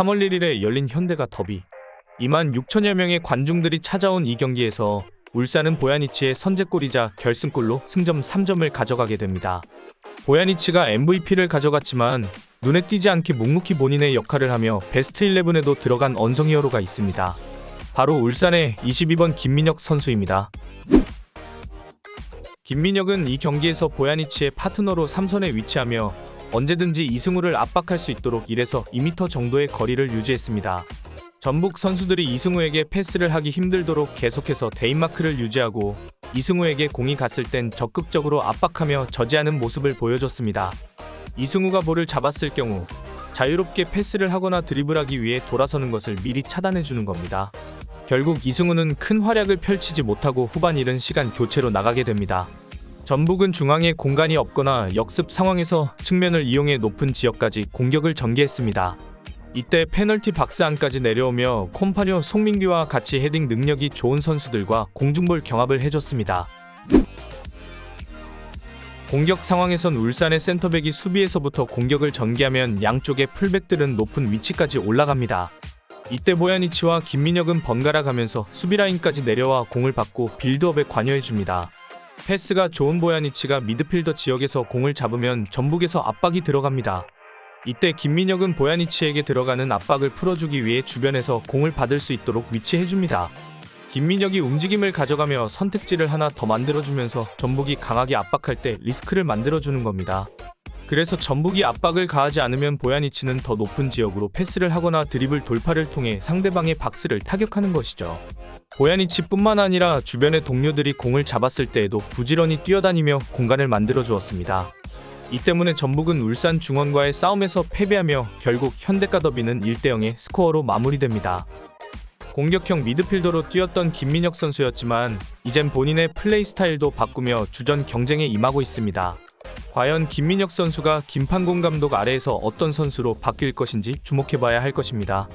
3월 1일에 열린 현대가 더비 2만 6천여 명의 관중들이 찾아온 이 경기에서 울산은 보야니치의 선제골이자 결승골로 승점 3점을 가져가게 됩니다. 보야니치가 MVP를 가져갔지만 눈에 띄지 않게 묵묵히 본인의 역할을 하며 베스트 11에도 들어간 언성히어로가 있습니다. 바로 울산의 22번 김민혁 선수입니다. 김민혁은 이 경기에서 보야니치의 파트너로 3선에 위치하며 언제든지 이승우를 압박할 수 있도록 1에서 2m 정도의 거리를 유지했습니다. 전북 선수들이 이승우에게 패스를 하기 힘들도록 계속해서 데인마크를 유지하고 이승우에게 공이 갔을 땐 적극적으로 압박하며 저지하는 모습을 보여줬습니다. 이승우가 볼을 잡았을 경우 자유롭게 패스를 하거나 드리블하기 위해 돌아서는 것을 미리 차단해 주는 겁니다. 결국 이승우는 큰 활약을 펼치지 못하고 후반 이른 시간 교체로 나가게 됩니다. 전북은 중앙에 공간이 없거나 역습 상황에서 측면을 이용해 높은 지역까지 공격을 전개했습니다. 이때 페널티 박스 안까지 내려오며 콤파뇨 송민규와 같이 헤딩 능력이 좋은 선수들과 공중볼 경합을 해줬습니다. 공격 상황에선 울산의 센터백이 수비에서부터 공격을 전개하면 양쪽의 풀백들은 높은 위치까지 올라갑니다. 이때 보야니치와 김민혁은 번갈아 가면서 수비 라인까지 내려와 공을 받고 빌드업에 관여해줍니다. 패스가 좋은 보야니치가 미드필더 지역에서 공을 잡으면 전북에서 압박이 들어갑니다. 이때 김민혁은 보야니치에게 들어가는 압박을 풀어주기 위해 주변에서 공을 받을 수 있도록 위치해줍니다. 김민혁이 움직임을 가져가며 선택지를 하나 더 만들어주면서 전북이 강하게 압박할 때 리스크를 만들어주는 겁니다. 그래서 전북이 압박을 가하지 않으면 보야니치는 더 높은 지역으로 패스를 하거나 드리블 돌파를 통해 상대방의 박스를 타격하는 것이죠. 보야니치뿐만 아니라 주변의 동료들이 공을 잡았을 때에도 부지런히 뛰어다니며 공간을 만들어 주었습니다. 이 때문에 전북은 울산 중원과의 싸움에서 패배하며 결국 현대가 더비는 1대 0의 스코어로 마무리됩니다. 공격형 미드필더로 뛰었던 김민혁 선수였지만 이젠 본인의 플레이 스타일도 바꾸며 주전 경쟁에 임하고 있습니다. 과연 김민혁 선수가 김판공 감독 아래에서 어떤 선수로 바뀔 것인지 주목해봐야 할 것입니다.